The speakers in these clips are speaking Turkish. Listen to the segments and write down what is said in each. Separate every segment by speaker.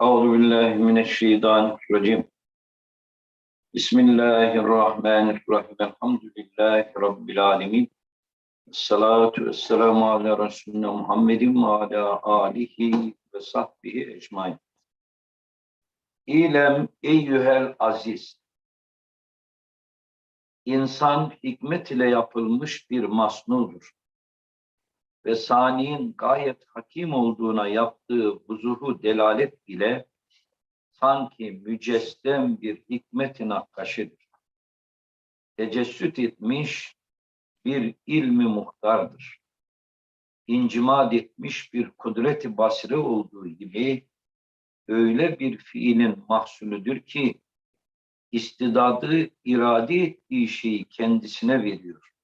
Speaker 1: Euzu billahi mineşşeytanirracim. Bismillahirrahmanirrahim. Elhamdülillahi rabbil alamin. Esselatu vesselamu ala Resulüne Muhammedin ve ala alihi ve sahbihi ecmain. İlem eyyühel aziz. İnsan hikmet ile yapılmış bir masnudur. Ve saniyin gayet hakim olduğuna yaptığı vuzuhu delalet ile sanki mücessem bir hikmetin nakkaşıdır. Tecessüt etmiş bir ilmi muhtardır. İncimad etmiş bir kudreti basire olduğu gibi öyle bir fiilin mahsulüdür ki istidadı irade ettiği şeyi kendisine veriyor.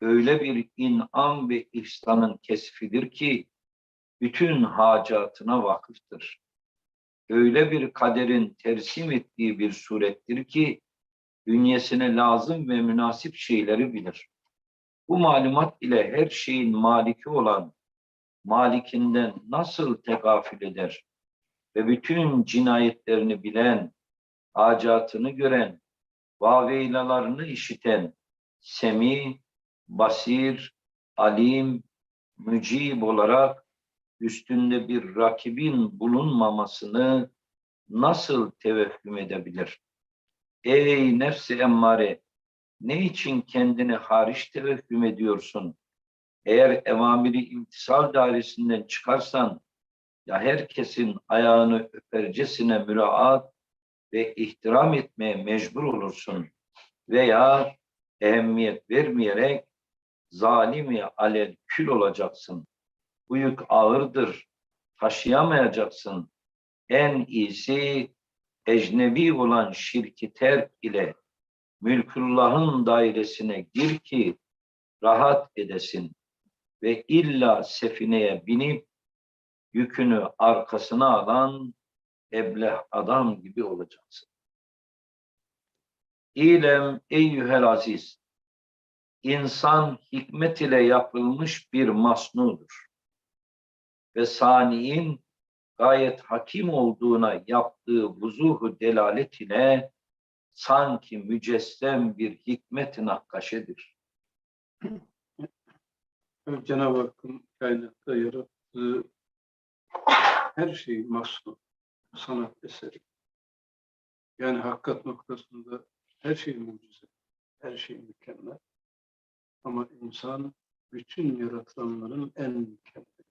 Speaker 1: Öyle bir inam ve ihsanın kesfidir ki bütün hacatına vakıftır. Öyle bir kaderin tersim ettiği bir surettir ki bünyesine lazım ve münasip şeyleri bilir. Bu malumat ile her şeyin maliki olan malikinden nasıl tegafül eder ve bütün cinayetlerini bilen, hacatını gören, vaveylalarını işiten, semi, basir, alim, mücib olarak üstünde bir rakibin bulunmamasını nasıl tevehhüm edebilir? Ey nefsi emmare, ne için kendini hariç tevehhüm ediyorsun? Eğer evamiri imtisal dairesinden çıkarsan, ya herkesin ayağını öpercesine müraat ve ihtiram etmeye mecbur olursun veya ehemmiyet vermeyerek zalimi alel kül olacaksın. Bu yük ağırdır, taşıyamayacaksın. En iyisi ecnebi olan şirki terk ile mülkullahın dairesine gir ki rahat edesin ve illa sefineye binip yükünü arkasına alan ebleh adam gibi olacaksın. İlem eyyühel aziz, insan hikmet ile yapılmış bir masnudur. Ve saniin gayet hakim olduğuna yaptığı vuzuhu delalet ile sanki mücessem bir hikmet-i nakkaşedir.
Speaker 2: Cenab-ı Hakk'ın kainatta yarattığı her şey masnu, sanat eseri. Yani hakikat noktasında her şey mucize, her şey mükemmel. Ama insan bütün yaratılanların en mükemmel,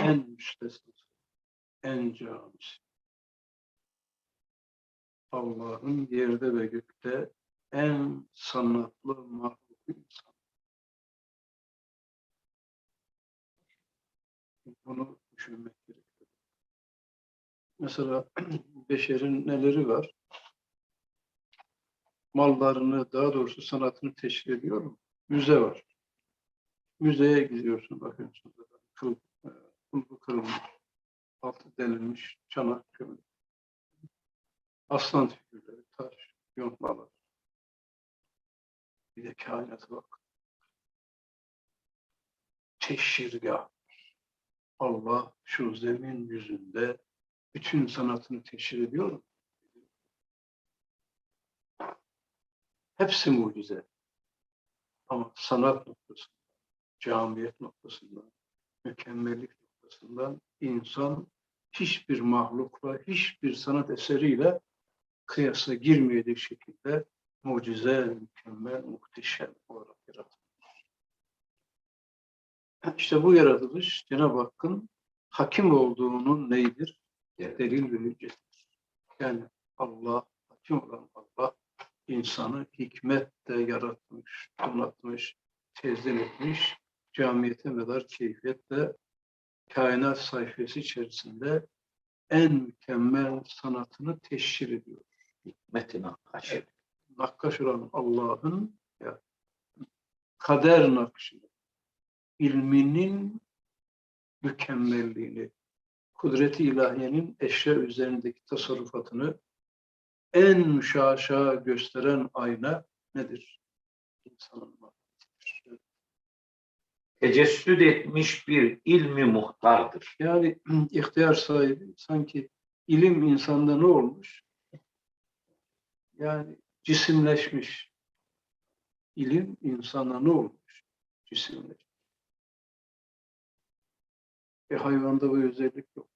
Speaker 2: en müstesnası, en camisi. Allah'ın yerde ve gökte en sanatlı mahluk insan. Bunu düşünmek gerekiyor. Mesela beşerin neleri var? Mallarını, daha doğrusu sanatını teşkil ediyor mu? Müze var. Müzeye gidiyorsun, bakıyorsun. Kıl, e, kulbu kırılmış, altı delinmiş, çanak kömür. Aslan figürleri, taş, yontmalar. Bir de kainata bak. Teşhirgah. Allah şu zemin yüzünde bütün sanatını teşhir ediyor mu? Hepsi mucize. Ama sanat noktasında, camiyet noktasında, mükemmellik noktasından insan hiçbir mahlukla, hiçbir sanat eseriyle kıyasa girmeyecek şekilde mucize, mükemmel, muhteşem olarak yaratılmış. İşte bu yaratılış Cenab-ı Hakk'ın hakim olduğunun neydir? Delil ve hüccettir. Yani Allah, hakim olan insanı hikmetle yaratmış, donatmış, tezdim etmiş, camiyete medar keyfiyetle kainat sayfası içerisinde en mükemmel sanatını teşhir ediyor.
Speaker 1: Hikmet-i nakkaşedir.
Speaker 2: Nakkaş olan Allah'ın kader nakşını, ilminin mükemmelliğini, kudreti ilahiyenin eşya üzerindeki tasarrufatını en müşaşa gösteren ayna nedir? İnsanın
Speaker 1: tecessüd etmiş bir ilmi muhtardır.
Speaker 2: Yani ihtiyar sahibi sanki ilim insanda ne olmuş? Yani cisimleşmiş. İlim insana ne olmuş? Cisimleşmiş. E hayvanda bu özellik yok.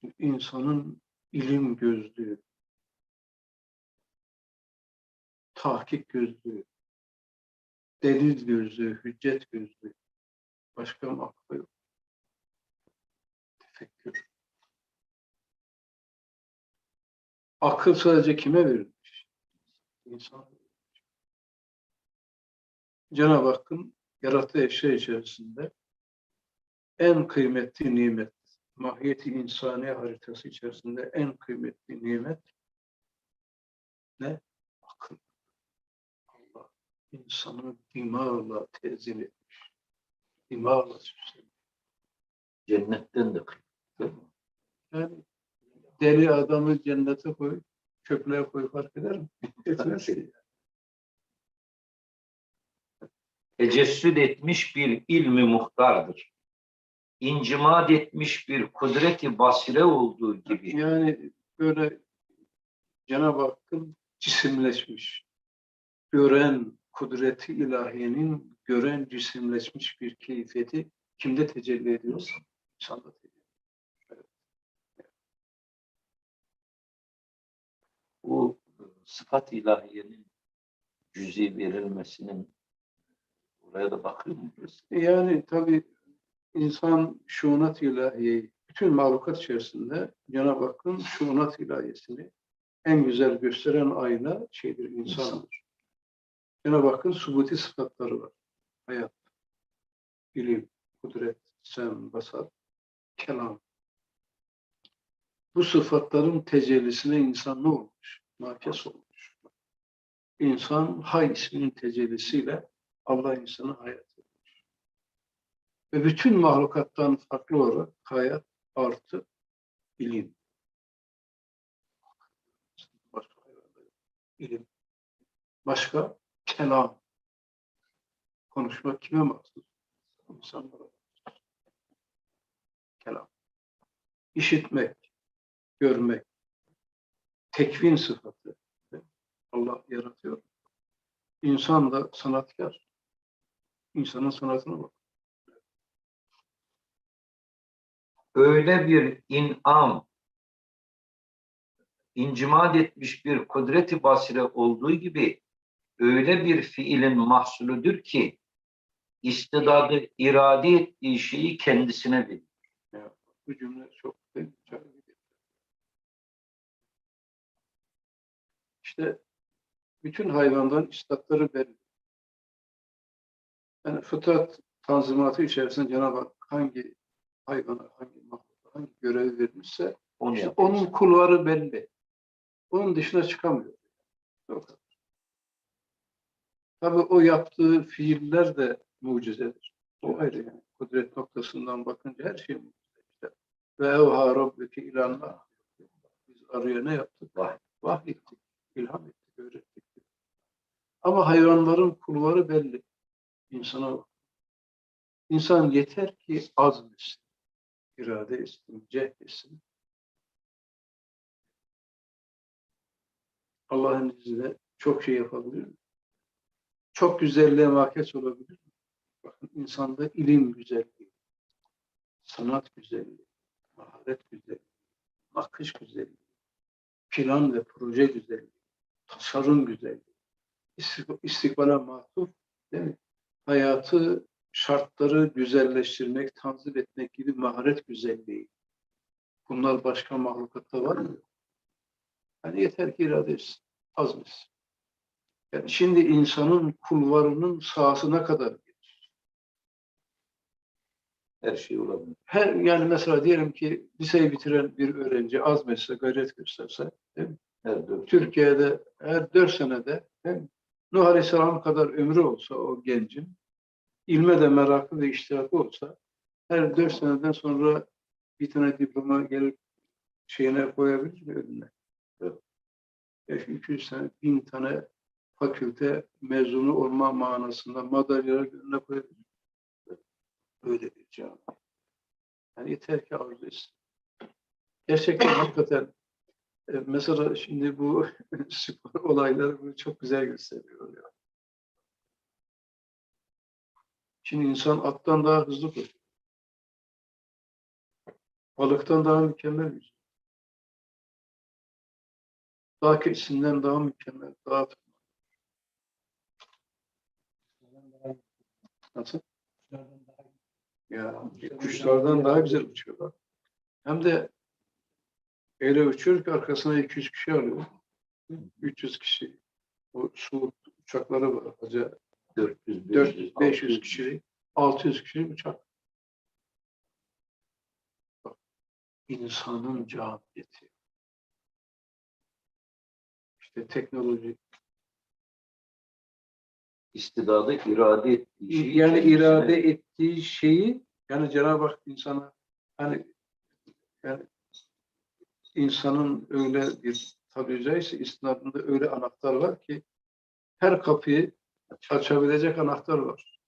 Speaker 2: Çünkü insanın ilim gözlüğü, tahkik gözlüğü, delil gözlüğü, hüccet gözlüğü. Başka bir aklı yok. Tefekkür. Akıl sadece kime verilmiş? İnsan. Cenab-ı Hakk'ın yarattığı eşya içerisinde en kıymetli nimet, mahiyeti insani haritası içerisinde en kıymetli nimet ne? Akıl. Allah insanı dimağla tezin etmiş. Dimağla süslemiş.
Speaker 1: Cennetten de kıymetli.
Speaker 2: Yani deli adamı cennete koy, çöplüğe koy fark eder mi? Etmez.
Speaker 1: Tecessüd etmiş bir ilmi muhtardır. İncimat etmiş bir kudreti basire olduğu gibi
Speaker 2: Yani böyle Cenab-ı Hakk'ın cisimleşmiş, gören kudreti ilahiyenin gören cisimleşmiş bir keyfiyeti kimde tecelli ediyorsa insanda tecelli ediyor.
Speaker 1: bu sıfat ilahiyenin cüzi verilmesinin buraya da bakıyor muyuz?
Speaker 2: Yani tabii insan şuunat ilahiyeyi bütün mahlukat içerisinde Cenab-ı Hakk'ın şuunat ilahiyesini en güzel gösteren ayna şeydir, insandır. Cenab-ı Hakk'ın subuti sıfatları var. Hayat, ilim, kudret, sem, basar, kelam. Bu sıfatların tecellisine insan ne olmuş? Nakes olmuş. İnsan Hay isminin tecellisiyle Allah insanı hayat. Ve bütün mahlukattan farklı olarak hayat artı ilim. Başka. Başka kelam. Konuşmak kime mahsus? İnsanlara. Kelam. İşitmek, görmek, tekvin sıfatı. Allah yaratıyor. İnsan da sanatkar. İnsanın sanatına bak.
Speaker 1: Öyle bir inam, incimat etmiş bir kudreti basire olduğu gibi öyle bir fiilin mahsulüdür ki istidadı irade ettiği şeyi kendisine verir.
Speaker 2: Bu cümle çok. İşte bütün hayvanların istatları belli. Yani fıtrat tanzimatı içerisinde Cenab-ı Hak hangi hayvana, hangi mahluka, hangi görevi vermişse
Speaker 1: Onu
Speaker 2: işte onun kulvarı belli. Onun dışına çıkamıyor. O kadar. Tabii o yaptığı fiiller de mucizedir. O ayrı yani. Kudret noktasından bakınca her şey mucize. İşte. Ve evha rabbeke ilanla. Biz araya ne yaptık?
Speaker 1: Vay.
Speaker 2: Vahyettik, ilham ettik, öğrettik. Ama hayvanların kulvarı belli. İnsana. İnsan yeter ki azmetsin, irade etsin, cehd etsin. Allah'ın izniyle çok şey yapabilir? Çok güzelliğe mahkeç olabilir? Bakın insanda ilim güzelliği, sanat güzelliği, maharet güzelliği, nakış güzelliği, plan ve proje güzelliği, tasarım güzelliği, istik- istikbale matuf değil mi? hayatı, şartları güzelleştirmek, tanzim etmek gibi maharet güzelliği. Bunlar başka mahlukatta var mı? Yani yeter ki irade etsin, azmetsin. Yani şimdi insanın kulvarının sahasına kadar gelir.
Speaker 1: Her şey olabilir.
Speaker 2: Her, yani mesela diyelim ki liseyi bitiren bir öğrenci azmetse, gayret gösterse,
Speaker 1: Her dört.
Speaker 2: Türkiye'de her dört senede değil mi? Nuh Aleyhisselam kadar ömrü olsa o gencin, ilme de merakı ve iştirakı olsa, her dört seneden sonra bir tane diploma gelip şeyine koyabilir mi önüne? Yok. 200 sene, bin tane fakülte mezunu olma manasında madalyalar önüne koyabilir. Öyle bir cami. Yani yeter ki arzu etsin. Gerçekten hakikaten e, mesela şimdi bu spor olayları bunu çok güzel gösteriyor. Ya. Şimdi insan attan daha hızlı koşuyor. Balıktan daha mükemmel yüzüyor. Dağ keçisinden daha mükemmel, daha Nasıl? Ya kuşlardan daha güzel uçuyorlar. Hem de öyle uçuyor ki arkasına 200 kişi alıyor. 300 kişi. O su uçakları var. Acaba
Speaker 1: 400,
Speaker 2: 400, 500 kişilik, 600 kişilik uçak. Bak, insanın cahiliyeti. İşte teknoloji.
Speaker 1: istidadı irade ettiği şeyi
Speaker 2: Yani
Speaker 1: kendisine-
Speaker 2: irade ettiği şeyi yani Cenab-ı Hak insana hani yani insanın öyle bir tabi caizse istinadında öyle anahtar var ki her kapıyı açabilecek anahtar var.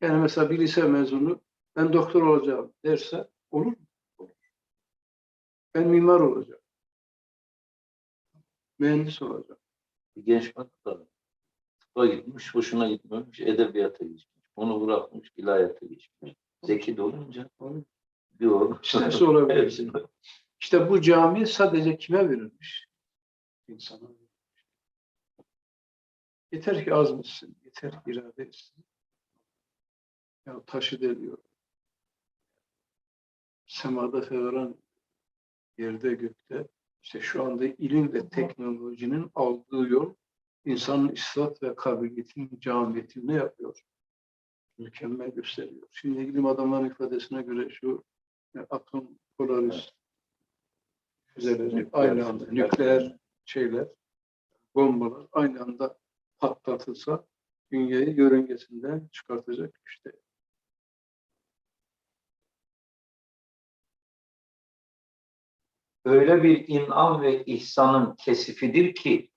Speaker 2: Yani mesela bir lise mezunu ben doktor olacağım derse olur mu? Olur. Ben mimar olacağım. Mühendis olacağım.
Speaker 1: Bir genç bak da tıbba gitmiş, hoşuna gitmemiş, edebiyata geçmiş. Onu bırakmış, ilahiyata geçmiş. Zeki de olunca bir o.
Speaker 2: İsterse olabilir. İşte bu cami sadece kime verilmiş? İnsana. Yeter ki azmetsin, yeter ki irade etsin. Ya taşı deliyor. Semada fevran, yerde gökte. İşte şu anda ilim ve teknolojinin aldığı yol insanın istat ve kabiliyetinin camiyetini yapıyor? Mükemmel gösteriyor. Şimdi ilim adamların ifadesine göre şu e, atom polariz füzeleri aynı anda nükleer şeyler, bombalar aynı anda patlatılsa dünyayı yörüngesinden çıkartacak işte.
Speaker 1: Öyle bir inam ve ihsanın kesifidir ki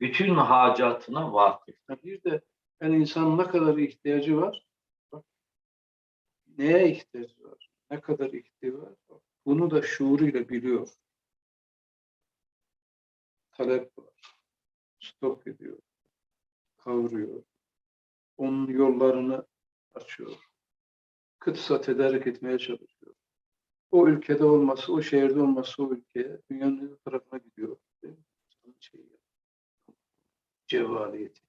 Speaker 1: bütün hacatına vakıf.
Speaker 2: Bir de yani insanın ne kadar ihtiyacı var? Bak, neye ihtiyacı var? Ne kadar ihtiyacı var? Bak, Bunu da şuuruyla biliyor. Talep var. Stok ediyor. Kavruyor. Onun yollarını açıyor. Kıtsa tedarik etmeye çalışıyor. O ülkede olması, o şehirde olması o ülkeye, dünyanın öbür tarafına gidiyor. Şeyi, Cevvaliyeti.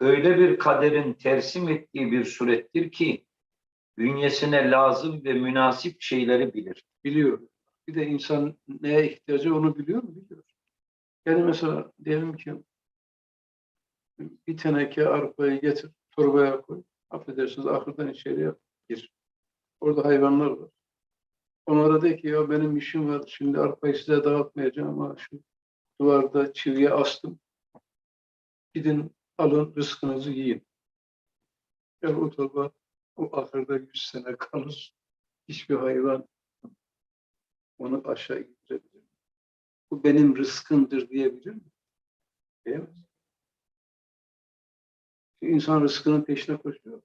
Speaker 1: Öyle bir kaderin tersim ettiği bir surettir ki bünyesine lazım ve münasip şeyleri bilir.
Speaker 2: biliyor. Bir de insan neye ihtiyacı onu biliyor mu? Biliyor. Yani mesela diyelim ki bir teneke arpayı getir, torbaya koy. Affedersiniz ahırdan içeriye gir. Orada hayvanlar var. Onlara de ki ya benim işim var. Şimdi arpayı size dağıtmayacağım ama şu duvarda çiviye astım. Gidin alın rızkınızı yiyin. Ya o torba o ahırda yüz sene kalır. Hiçbir hayvan onu aşağı indirebilir? Bu benim rızkımdır diyebilir mi? Diyemez. İnsan rızkının peşine koşuyor.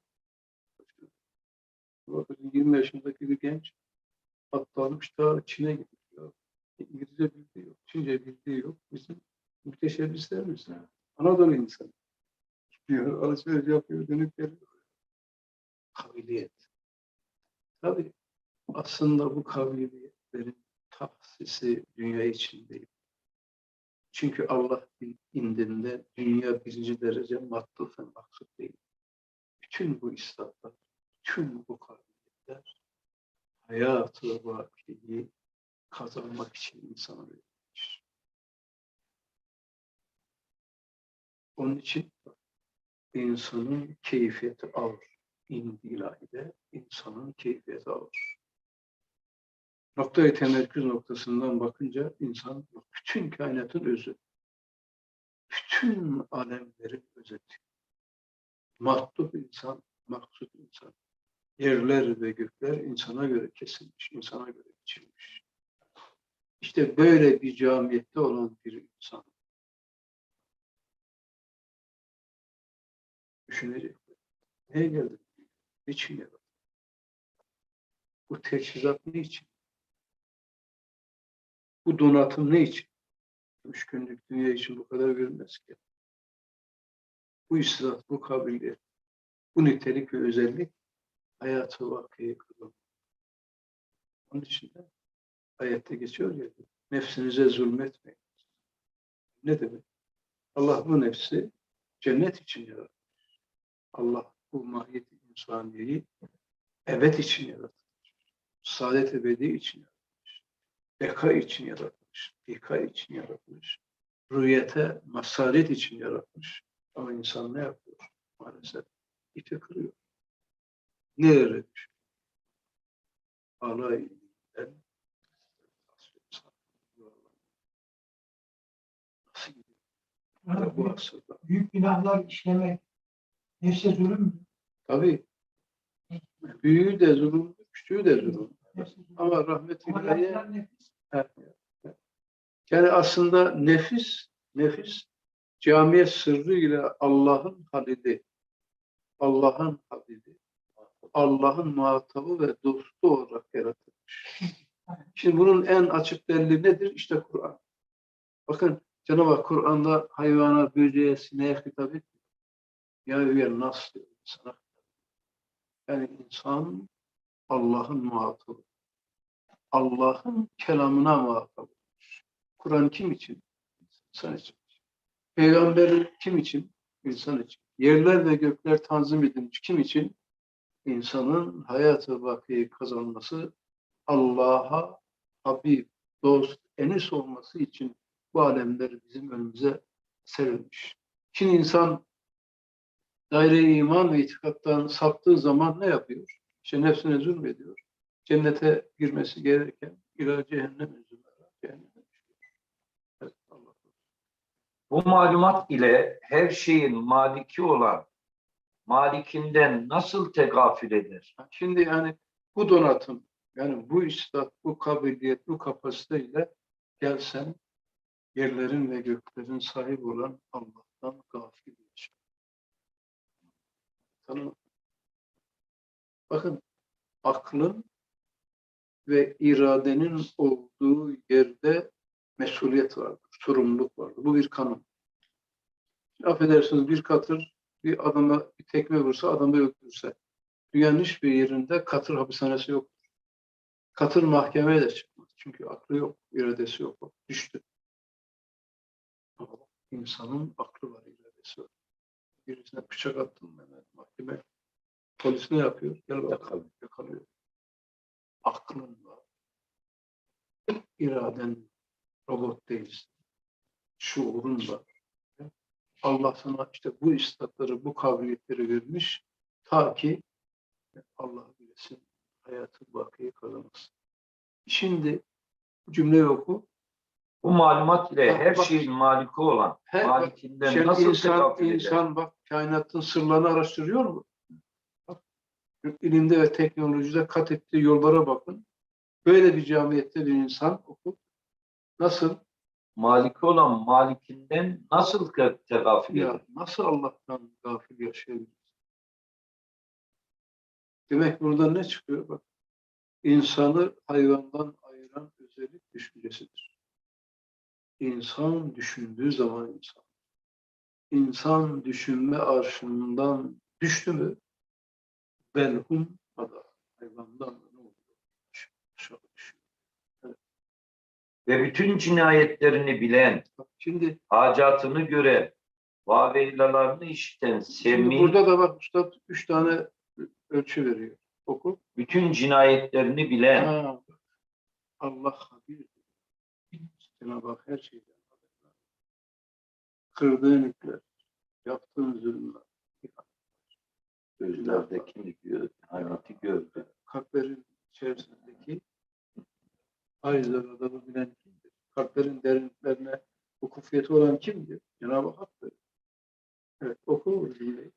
Speaker 2: Bakın 20 yaşındaki bir genç atlanmış ta Çin'e gidiyor. İngilizce bildiği yok, Çince bildiği yok. Bizim müteşebbislerimiz. Anadolu insanı. Gidiyor, alışveriş yapıyor, dönüp geliyor. Kabiliyet. Tabii aslında bu kabiliyetlerin tahsisi dünya için değil. Çünkü Allah indinde dünya birinci derece matluf ve maksut değil. Bütün bu istatlar, bütün bu kabiliyetler hayatı vakiyi kazanmak için insana verilmiş. Onun için insanın keyfiyeti ağır. İndi ilahide insanın keyfiyeti ağır. Noktayı temerküz noktasından bakınca insan bütün kainatın özü. Bütün alemlerin özeti. Matlub insan, maksud insan. Yerler ve gökler insana göre kesilmiş, insana göre biçilmiş. İşte böyle bir camiyette olan bir insan düşünecek. Neye geldim? Niçin geldim? Bu teçhizat ne için? Bu donatım ne için? Üç günlük dünya için bu kadar verilmez ki. Bu istirahat, bu kabiliyet, bu nitelik ve özellik hayatı vakıyı kılın. Onun için de ayette geçiyor ya, nefsinize zulmetmeyin. Ne demek? Allah bu nefsi cennet için yaratmış. Allah bu mahiyeti insaniyeyi ebed için yaratmış. Saadet ebedi için yaratmış. Beka için yaratmış. Beka için yaratmış. Rüyete, masaret için yaratmış. Ama insan ne yapıyor? Maalesef ipi kırıyor. Nereye düşüyor? Alay Nasıl gidiyor? Bu
Speaker 3: büyük,
Speaker 2: asırda.
Speaker 3: büyük günahlar işlemek nefse zulüm mü?
Speaker 2: Tabii. Büyüğü de zulüm, küçüğü de zulüm. Ama rahmet ilahiye. Yani aslında nefis, nefis camiye sırrı ile Allah'ın halili, Allah'ın halili, Allah'ın muhatabı ve dostu olarak yaratılmış. Şimdi bunun en açık delili nedir? İşte Kur'an. Bakın Cenab-ı Hak Kur'an'da hayvana, böceğe, sineğe hitap etmiyor. Ya üye nas diyor insana. Yani insan Allah'ın muhatabı. Allah'ın kelamına muhatap olmuş. Kur'an kim için? İnsan için. Peygamber kim için? İnsan için. Yerler ve gökler tanzim edilmiş. Kim için? İnsanın hayatı bakiyi kazanması, Allah'a Habib, dost, enis olması için bu alemler bizim önümüze serilmiş. Şimdi insan daire iman ve itikattan saptığı zaman ne yapıyor? İşte nefsine zulmediyor cennete girmesi gereken ila cehennem üzümler. Cehenneme. Evet.
Speaker 1: Bu malumat ile her şeyin maliki olan malikinden nasıl tegafül eder?
Speaker 2: Şimdi yani bu donatım, yani bu istat, bu kabiliyet, bu kapasiteyle gelsen yerlerin ve göklerin sahibi olan Allah'tan gafil yaşa. Bakın aklın ve iradenin olduğu yerde mesuliyet vardır, sorumluluk vardır. Bu bir kanun. Affedersiniz bir katır bir adama bir tekme vursa, adamı öldürse. Dünyanın hiçbir yerinde katır hapishanesi yok. Katır mahkemeye de çıkmaz. Çünkü aklı yok, iradesi yok. Düştü. Ama insanın aklı var, iradesi var. Birisine bıçak attım hemen mahkeme. Polis ne yapıyor? Gel bakalım. Yakalıyor. Aklın var. İraden robot değilsin. Şuurun var. Allah sana işte bu istatları, bu kabiliyetleri vermiş ta ki Allah bilesin hayatı bakiyi kazanırsın. Şimdi bu cümleyi oku.
Speaker 1: Bu malumat ile
Speaker 2: Bak,
Speaker 1: her
Speaker 2: bak.
Speaker 1: şeyin maliki olan
Speaker 2: Her
Speaker 1: malikinden nasıl
Speaker 2: insan, insan bak kainatın sırlarını araştırıyor mu? Bak, ilimde ve teknolojide kat ettiği yollara bakın. Böyle bir camiyette bir insan oku. Nasıl?
Speaker 1: Maliki olan malikinden nasıl eder?
Speaker 2: Ya nasıl Allah'tan gafil yaşayabiliriz? Demek burada ne çıkıyor? Bak, insanı hayvandan ayıran özellik düşüncesidir. İnsan düşündüğü zaman insan. İnsan düşünme arşından düştü mü belhum ada hayvandan da ne oluyor? Aşağı düşüyor.
Speaker 1: Ve bütün cinayetlerini bilen,
Speaker 2: Bak Şimdi,
Speaker 1: hacatını gören, vaveylalarını işiten,
Speaker 2: şimdi burada da bak Üstad üç tane ölçü veriyor. Oku.
Speaker 1: bütün cinayetlerini bilen,
Speaker 2: Ha, Allah habir. Cenab-ı Hak her şeyden haberdar. Kırdığın yükler, yaptığın zulümler,
Speaker 1: gözlerdekini gör, hayatı gördü.
Speaker 2: kalplerin içerisindeki ayrıca adamı bilen kimdir? Kalplerin derinliklerine hukufiyeti olan kimdir? Cenab-ı Hak'tır. Evet, oku bu.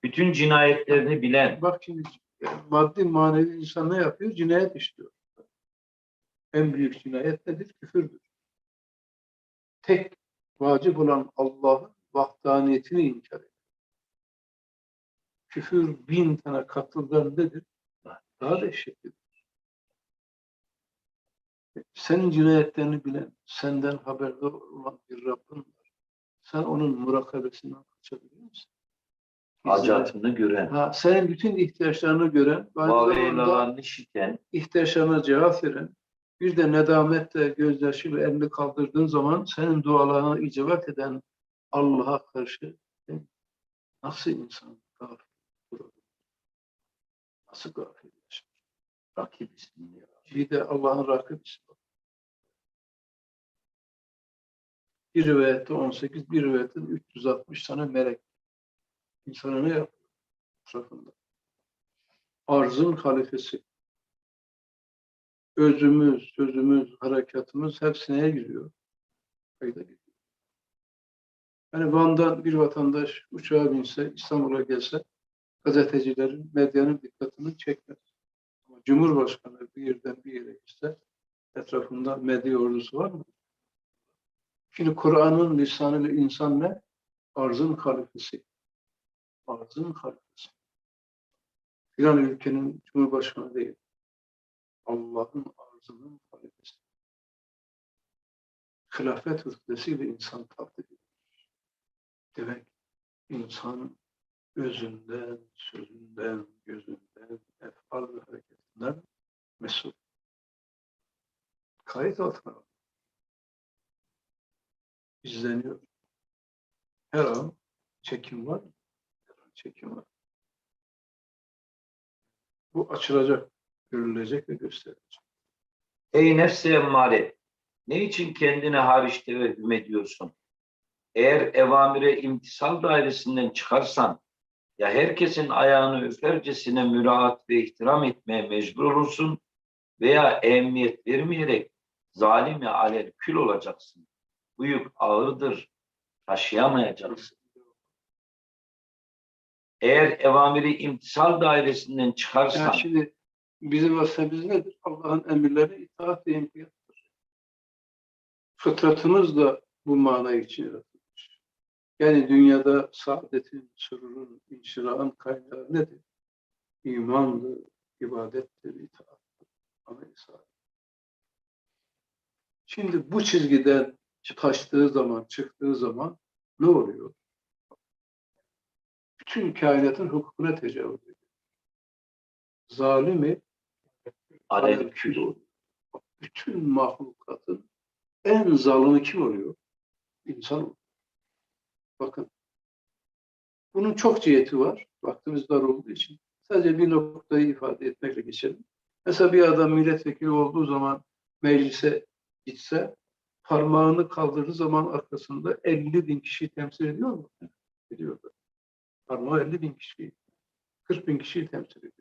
Speaker 1: Bütün cinayetlerini bilen,
Speaker 2: Bak şimdi yani maddi manevi insan ne yapıyor? Cinayet işliyor. En büyük cinayet nedir? Küfürdür. tek vacip olan Allah'ın vahdaniyetini inkar ediyor. Küfür bin tane katıldan nedir? Daha dehşetlidir. Senin cinayetlerini bilen, senden haberdar olan bir Rabbin var. Sen onun murakabesinden kaçabiliyor musun?
Speaker 1: Hacatını gören,
Speaker 2: Ha, senin bütün ihtiyaçlarını gören,
Speaker 1: işiten,
Speaker 2: ihtiyaçlarına cevap veren, bir de nedametle, gözyaşıyla elini kaldırdığın zaman senin dualarına icabet eden Allah'a karşı nasıl insan durabilir? Nasıl gafil yaşar?
Speaker 1: rakibisin ya.
Speaker 2: Bir de Allah'ın rakibisi var. Bir rivayette 18, bir rivayette 360 tane melek. İnsana ne yapıyor? Etrafında. Arzın halifesi. Özümüz, sözümüz, harekatımız hepsi neye giriyor? Kayda giriyor. Yani Van'dan bir vatandaş uçağa binse, İstanbul'a gelse gazetecilerin, medyanın dikkatini çekmez. Ama Cumhurbaşkanı bir yerden bir yere gitse etrafında medya ordusu var mı? Şimdi Kur'an'ın lisanıyla insan ne? Arzın halifesi. Arzın halifesi. Filan ülkenin Cumhurbaşkanı değil. Allah'ın arzının halifesi. Hilafet rütbesiyle insan takdir edilir. Demek insan özünden, sözünden, gözünden, efal ve hareketinden mesul. Kayıt altına alın. izleniyor. Her an çekim var. Her an çekim var. Bu açılacak, görülecek ve gösterilecek.
Speaker 1: Ey nefsi emmare, ne için kendine hariç tevehhüm ediyorsun? Eğer evamire imtisal dairesinden çıkarsan, ya herkesin ayağını öpercesine müraat ve ihtiram etmeye mecbur olursun veya ehemmiyet vermeyerek zalimi alel kül olacaksın. Bu yük ağırdır, taşıyamayacaksın. Eğer evamiri imtisal dairesinden çıkarsan,
Speaker 2: Yani şimdi bizim vazifemiz nedir? Allah'ın emirlerine itaat ve imtiyattır. Fıtratımız da bu mana için. Yani dünyada saadetin, sürurun, inşirahın kaynağı nedir? İmandır, ibadettir, itaattır. Amel-i salih. Şimdi bu çizgiden taştığı zaman, çıktığı zaman ne oluyor? Bütün kainatın hukukuna tecavüz ediyor. Zalimi
Speaker 1: alel kül olur.
Speaker 2: bütün mahlukatın en zalimi kim oluyor? İnsan oluyor. Bakın. Bunun çok ciheti var. Vaktimiz dar olduğu için. Sadece bir noktayı ifade etmekle geçelim. Mesela bir adam milletvekili olduğu zaman meclise gitse parmağını kaldırdığı zaman arkasında 50 bin kişiyi temsil ediyor mu? Ediyordu. Parmağı 50 bin kişiyi, 40 bin kişiyi temsil ediyor.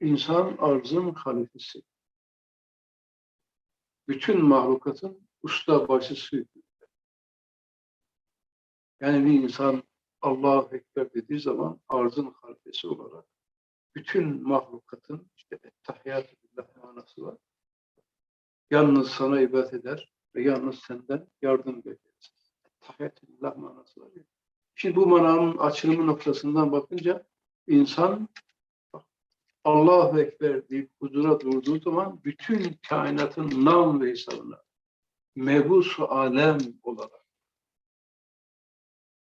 Speaker 2: İnsan arzın halifesi. Bütün mahlukatın usta başısı. Yani bir insan Allahu Ekber dediği zaman arzın halifesi olarak bütün mahlukatın işte tahiyyatü billah manası var. Yalnız sana ibadet eder ve yalnız senden yardım bekleriz. Tahiyyatü billah manası var. Şimdi bu mananın açılımı noktasından bakınca insan Allahu Ekber deyip huzura durduğu zaman bütün kainatın nam ve hesabına mebus alem olarak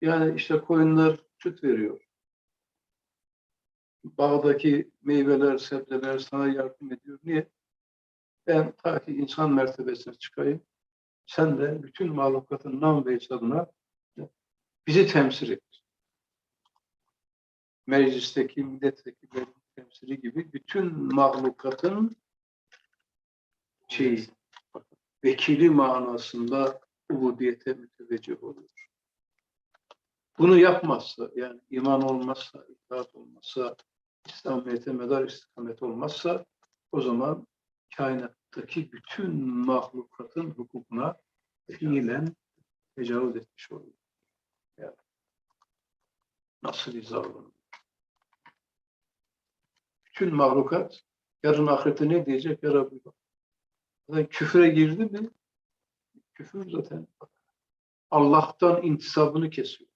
Speaker 2: yani işte koyunlar süt veriyor. Bağdaki meyveler, sebzeler sana yardım ediyor. Niye? Ben ta ki insan mertebesine çıkayım. Sen de bütün mahlukatın nam ve hesabına bizi temsil et. Meclisteki milletvekillerin temsili gibi bütün mahlukatın şeyi, vekili manasında ubudiyete müteveccih oluyor. Bunu yapmazsa, yani iman olmazsa, itaat olmazsa, İslamiyet'e medar istikamet olmazsa o zaman kainattaki bütün mahlukatın hukukuna fiilen tecavüz etmiş oluyor. Yani nasıl izah olur? Bütün mahlukat yarın ahirette ne diyecek? Ya Rabbi. Zaten küfre girdi mi? Küfür zaten Allah'tan intisabını kesiyor.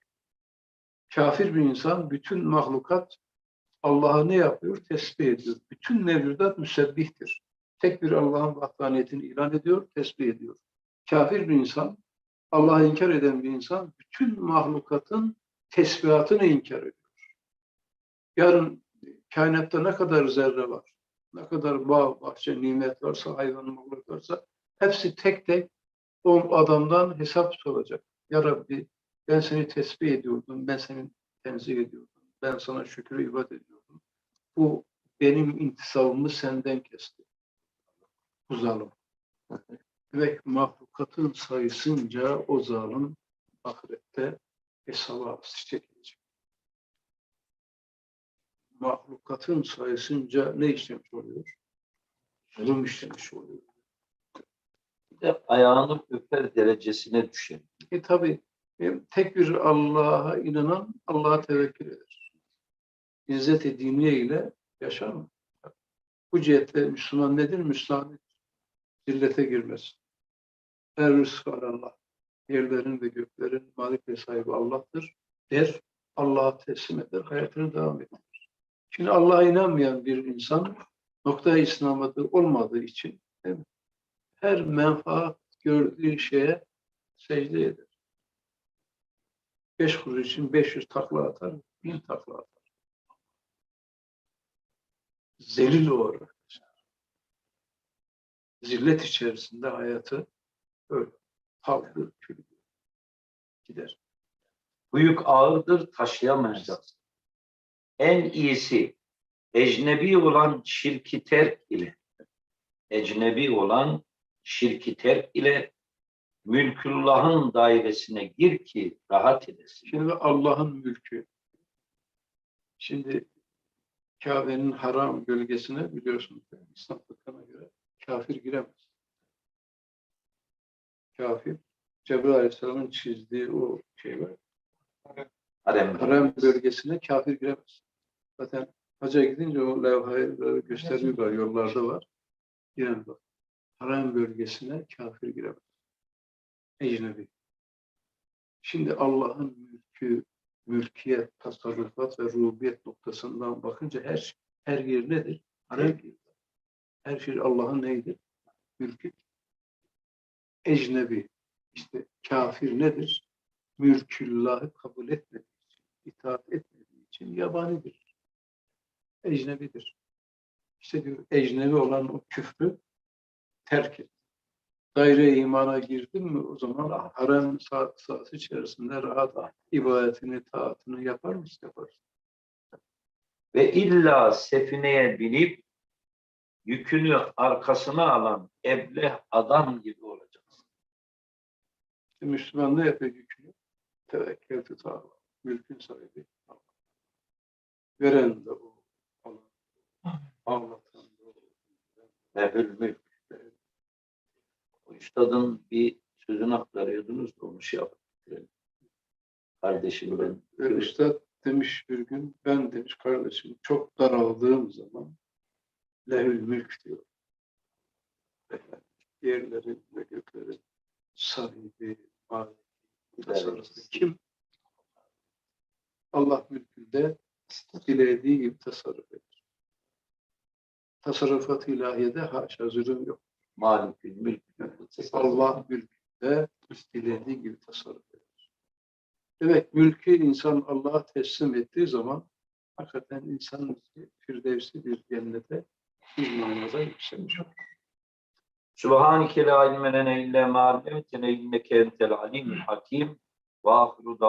Speaker 2: Kafir bir insan bütün mahlukat Allah'ı ne yapıyor? Tesbih ediyor. Bütün mevcudat müsebbihtir. Tek bir Allah'ın vahdaniyetini ilan ediyor, tesbih ediyor. Kafir bir insan, Allah'ı inkar eden bir insan bütün mahlukatın tesbihatını inkar ediyor. Yarın kainatta ne kadar zerre var, ne kadar bağ, bahçe, nimet varsa, hayvan, mahluk varsa hepsi tek tek o adamdan hesap soracak. Ya Rabbi ben seni tesbih ediyordum, ben seni tenzih ediyordum, ben sana şükür ibadet ediyordum. Bu benim intisabımı senden kesti. Bu zalim. Demek mahlukatın sayısınca o zalim ahirette hesaba çekilecek. Mahlukatın sayısınca ne işlemiş oluyor? Zulüm işlemiş oluyor.
Speaker 1: Bir de ayağını öper derecesine düşer.
Speaker 2: E tabi tek bir Allah'a inanan Allah'a tevekkül eder. İzzet-i diniye ile yaşar mı? Bu cihette Müslüman nedir? Müslüman? Zillete girmez. Her rızkı Allah. Yerlerin ve göklerin malik ve sahibi Allah'tır. Der, Allah'a teslim eder, hayatını devam eder. Şimdi Allah'a inanmayan bir insan noktaya İslam'da olmadığı için değil mi? her menfaat gördüğü şeye secde eder. Beş kuruş için 500 takla atar, bin takla atar. Zelil olarak. Zillet içerisinde hayatı öyle halkı külü gider.
Speaker 1: Bu yük ağırdır, taşıyamayacaksın. En iyisi ecnebi olan şirki terk ile ecnebi olan şirki terk ile mülküllahın dairesine gir ki rahat edesin.
Speaker 2: Şimdi Allah'ın mülkü. Şimdi Kabe'nin haram bölgesine biliyorsunuz İslam fıkhına göre kafir giremez. Kafir Cebrail Aleyhisselam'ın çizdiği o şey var.
Speaker 1: Harem.
Speaker 2: Haram bölgesine kafir giremez. Zaten hacca gidince o levhayı gösteriyorlar, yollarda var. Giren bak. Haram bölgesine kafir giremez. Ecnebi. Şimdi Allah'ın mülkü, mülkiyet, tasarrufat ve rububiyet noktasından bakınca her her yer nedir? Yer. Her şey Allah'ın neydir? Mülkü. Ecnebi. İşte kafir nedir? Mülküllahı kabul etmediği için, itaat etmediği için yabanidir. Ecnebidir. İşte diyor, ecnebi olan o küfrü terk et. Daire imana girdin mi o zaman harem saat, saat içerisinde rahat ibadetini, taatını yapar mısın? Yaparsın.
Speaker 1: Ve illa sefineye binip yükünü arkasına alan ebleh adam gibi olacaksın.
Speaker 2: İşte Müslüman ne yapıyor yükünü? Tevekkül tutar. Mülkün sahibi. Veren de o. Allah. Ağlatan da o.
Speaker 1: Mehül mülk. Üstadın bir sözünü aktarıyordunuz da onu şey yaptık. Kardeşim ben.
Speaker 2: Üstad demiş bir gün, ben demiş kardeşim çok daraldığım zaman lehül mülk diyor. Yerlerin ve göklerin sahibi, maliki, tasarrufu kim? Allah mülkünde dilediği gibi tasarruf eder. Tasarrufat ilahiyede haşa zulüm yok.
Speaker 1: Malikül mülk.
Speaker 2: Allah mülkünde dilediği gibi tasarruf eder. Demek mülkü insan Allah'a teslim ettiği zaman hakikaten insan firdevsi bir cennete bir manada yükselmiş olur.
Speaker 1: Subhaneke la ilme lene illa ma allamtene inneke entel alimul hakim. Ve ahiru